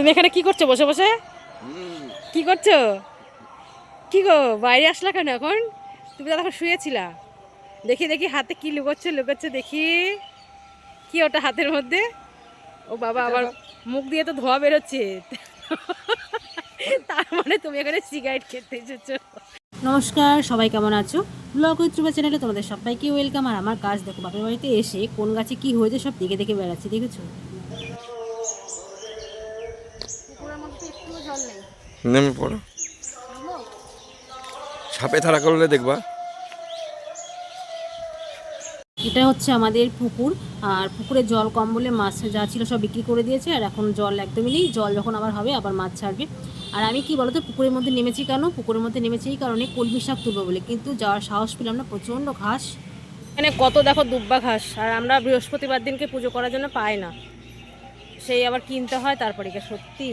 তুমি এখানে কি করছ? বসে বসে। কি করছ? কি গো, বাইরে আসলা কেন এখন? তুমি তো এখন শুয়েছিলা। দেখি দেখি হাতে কি লুকোচ্ছে লুকোচ্ছে দেখি। কি ওটা হাতের মধ্যে? ও বাবা, আবার মুখ দিয়ে তো ধোয়া বেরোচ্ছে। তার মানে তুমি এখানে সিগারেট খেতে এসেছ। নমস্কার, সবাই কেমন আছো? ব্লগ উত্তরবা চ্যানেলে তোমাদের সবাইকে ওয়েলকাম আর আমার কাজ দেখো, বাপের বাড়িতে এসে কোন গাছে কি হয়েছে সব দেখে দেখে বেড়াচ্ছি, দেখেছ পুকুরের মধ্যে একটুও জল নেই নেমে পড়ো। সাপে থাড়া করলে দেখবা। এটা হচ্ছে আমাদের পুকুর আর পুকুরে জল কম বলে মাছ যা ছিল সব বিক্রি করে দিয়েছে আর এখন জল একদমই নেই। জল যখন আবার হবে আবার মাছ ছাড়বে। আর আমি কি বলতো পুকুরের মধ্যে নেমেছি কেন? পুকুরের মধ্যে নেমেছি এই কারণে কলমি শাক তুলবো বলে কিন্তু যাওয়ার সাহস পেলাম না প্রচণ্ড ঘাস। এখানে কত দেখো দুব্বা ঘাস আর আমরা বৃহস্পতিবার দিনকে পুজো করার জন্য পাই না। সেই আবার কিনতে হয় তারপরে কি সত্যি?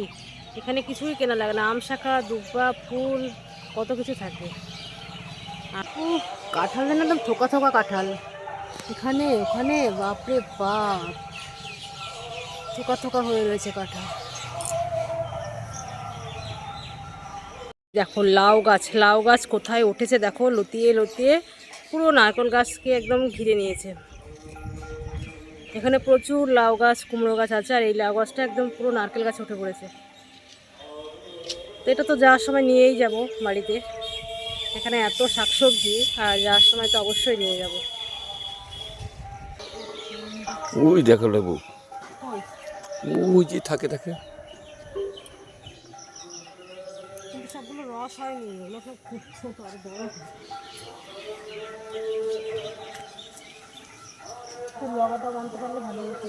এখানে কিছুই কেনা লাগে না। আম শাখা দুব্বা ফুল কত কিছু থাকে। কাঁঠাল যেন একদম থোকা থোকা কাঁঠাল। এখানে ওখানে বাপরে বাপ। থোকা থোকা হয়ে রয়েছে কাঁঠাল। দেখো লাউ গাছ লাউ গাছ কোথায় উঠেছে দেখো লতিয়ে লতিয়ে পুরো নারকেল গাছকে একদম ঘিরে নিয়েছে। এখানে প্রচুর লাউ গাছ কুমড়ো গাছ আছে আর এই লাউ গাছটা একদম পুরো নারকেল গাছ উঠে পড়েছে। তো এটা তো যাওয়ার সময় নিয়েই যাব বাড়িতে। এখানে এত শাকসবজি আর যাওয়ার সময় তো অবশ্যই নিয়ে যাব। ওই দেখো লেবু। ওই। যে থাকে থাকে সবগুলো রস হয়নি সব খুব ছোট আর বড় খুব লগাটা বানতে পারলে ভালো হতো।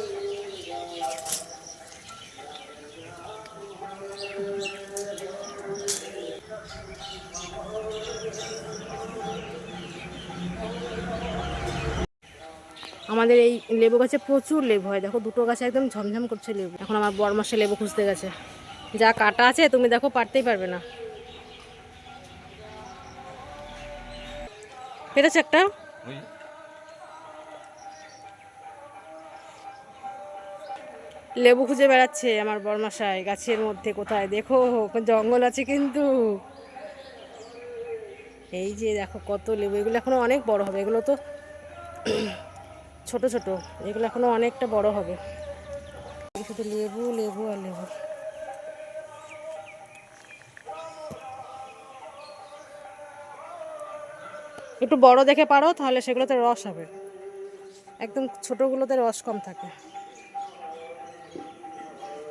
আমাদের এই লেবু গাছে প্রচুর লেবু হয়। দেখো দুটো গাছে একদম ঝমঝম করছে লেবু। এখন আমার বর মাসে লেবু খুঁজতে গেছে। যা কাটা আছে, তুমি দেখো পারতেই পারবে না। পেরেছে একটা? লেবু খুঁজে বেড়াচ্ছে আমার বরমাসায় গাছের মধ্যে কোথায়? দেখো, জঙ্গল আছে কিন্তু। এই যে দেখো কত লেবু। এগুলো এখনও অনেক বড় হবে। এগুলো তো ছোট ছোট, এগুলো এখনও অনেকটা বড় হবে। শুধু লেবু লেবু আর লেবু। একটু বড় দেখে পারো, তাহলে সেগুলোতে রস হবে। একদম ছোটোগুলোতে রস কম থাকে।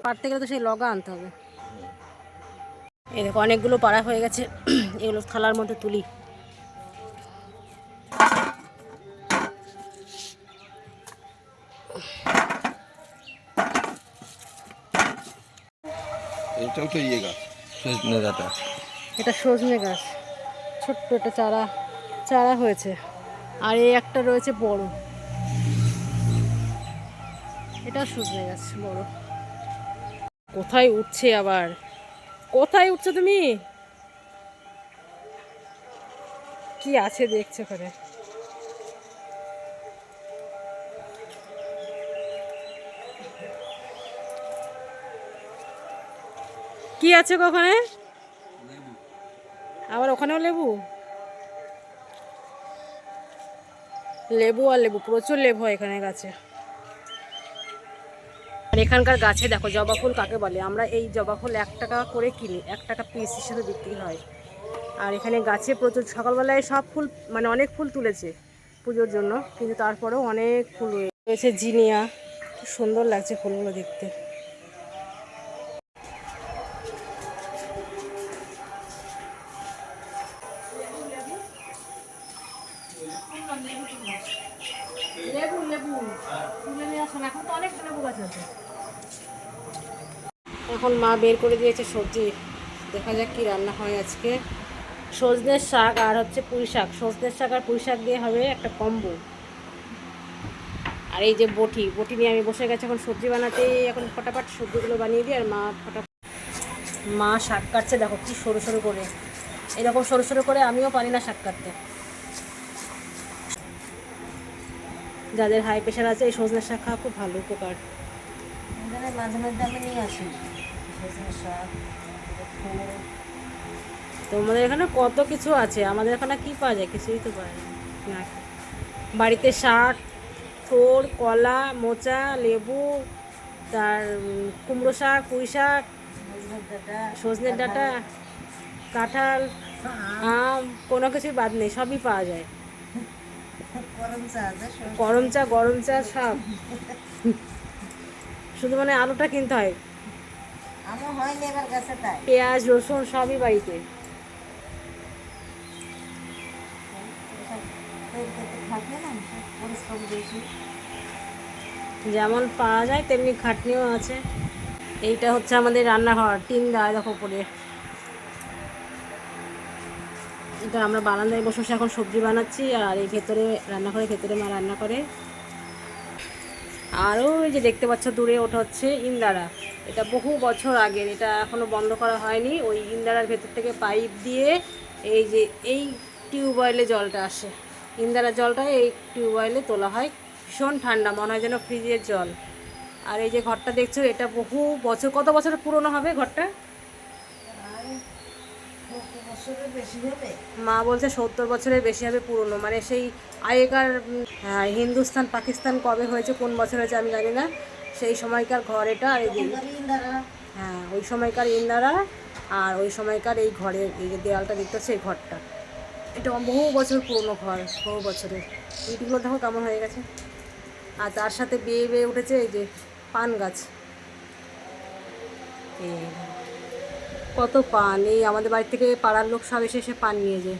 পারতে গেলে তো সেই লগা আনতে হবে। এই দেখো, অনেকগুলো পাড়া হয়ে গেছে। এগুলো থালার মধ্যে তুলি। এটাও তো ইয়ে গাছ, সজনে ডাটা এটা সজনে গাছ, ছোট্ট একটা চারা চারা হয়েছে। আর এই একটা রয়েছে বড়। এটা সজনে গাছ, বড়। কোথায় উঠছে আবার? কোথায় উঠছো তুমি? কি আছে দেখছ ওখানে? কি আছে ওখানে আবার ওখানেও লেবু? লেবু আর লেবু, প্রচুর লেবু হয় এখানে গাছে। এখানকার গাছে দেখো, জবা ফুল কাকে বলে? আমরা এই জবা ফুল এক টাকা করে কিনি, এক টাকা পিস হিসেবে বিক্রি হয়। আর এখানে গাছে প্রচুর, সকালবেলায় সব ফুল মানে অনেক ফুল তুলেছে পুজোর জন্য, কিন্তু তারপরেও অনেক ফুল রয়েছে। জিনিয়া সুন্দর লাগছে ফুলগুলো দেখতে। এখন মা বের করে দিয়েছে সবজি। দেখা যাক কি রান্না হয় আজকে। সজনের শাক আর হচ্ছে পুঁই শাক। সজনের শাক আর পুঁই শাক দিয়ে হবে একটা কম্বো। আর এই যে বটি বটি নিয়ে আমি বসে গেছি এখন সবজি বানাতে। এখন ফটাফট সবজিগুলো বানিয়ে দিই আর মা ফটাফট মা শাক কাটছে, দেখো কি সরু সরু করে। এরকম সরু সরু করে আমিও পারি না শাক কাটতে। যাদের হাই প্রেশার আছে, এই সজনের শাক খাওয়া খুব ভালো উপকার। মাঝে মধ্যে আমি নিয়ে আসি। তোমাদের এখানে কত কিছু আছে? আমাদের এখানে কি পাওয়া যায়? কিছুই তো পাওয়া যায় না। বাড়িতে শাক থোর কলা মোচা লেবু তার কুমড়ো শাক পুঁই শাক সজনের ডাঁটা কাঁঠাল আম কোনো কিছুই বাদ নেই সবই পাওয়া যায়। গরম চা গরম চা সব। শুধু মানে আলুটা কিনতে হয়। পেঁয়াজ, রসুন সবই বাড়িতে। যেমন পাওয়া যায়, তেমনি খাটনিও আছে। এইটা হচ্ছে আমাদের রান্নাঘর, টিন দেওয়া দেখো উপরে। এটা আমরা বারান্দায় বসে বসে এখন সবজি বানাচ্ছি, আর এই ভেতরে রান্নাঘরে ভেতরে মা রান্না করে। আরও যে দেখতে পাচ্ছ দূরে, ওটা হচ্ছে ইন্দারা। এটা বহু বছর আগের, এটা এখনও বন্ধ করা হয়নি। ওই ইন্দারার ভেতর থেকে পাইপ দিয়ে এই যে এই টিউবওয়েলে জলটা আসে। ইন্দারার জলটা এই টিউবওয়েলে তোলা হয়। ভীষণ ঠান্ডা, মনে হয় যেন ফ্রিজের জল। আর এই যে ঘরটা দেখছ, এটা বহু বছর, কত বছর পুরনো হবে ঘরটা সত্তর বছরের বেশি হবে মা বলছে সত্তর বছরের বেশি হবে পুরনো। মানে সেই আগেকার হ্যাঁ, হিন্দুস্তান পাকিস্তান কবে হয়েছে কোন বছর হয়েছে আমি জানি না। সেই সময়কার ঘর এটা আর হ্যাঁ ওই সময়কার ইন্দারা আর ওই সময়কার এই ঘরের এই যে দেয়ালটা দেখতে হচ্ছে এই ঘরটা। এটা বহু বছর পুরনো ঘর বহু বছরের। ইটগুলো দেখো কেমন হয়ে গেছে। আর তার সাথে বেয়ে বেয়ে উঠেছে এই যে পান গাছ। এই কত পান? এই আমাদের বাড়ি থেকে পাড়ার লোক সব এসে এসে পান নিয়ে যায়।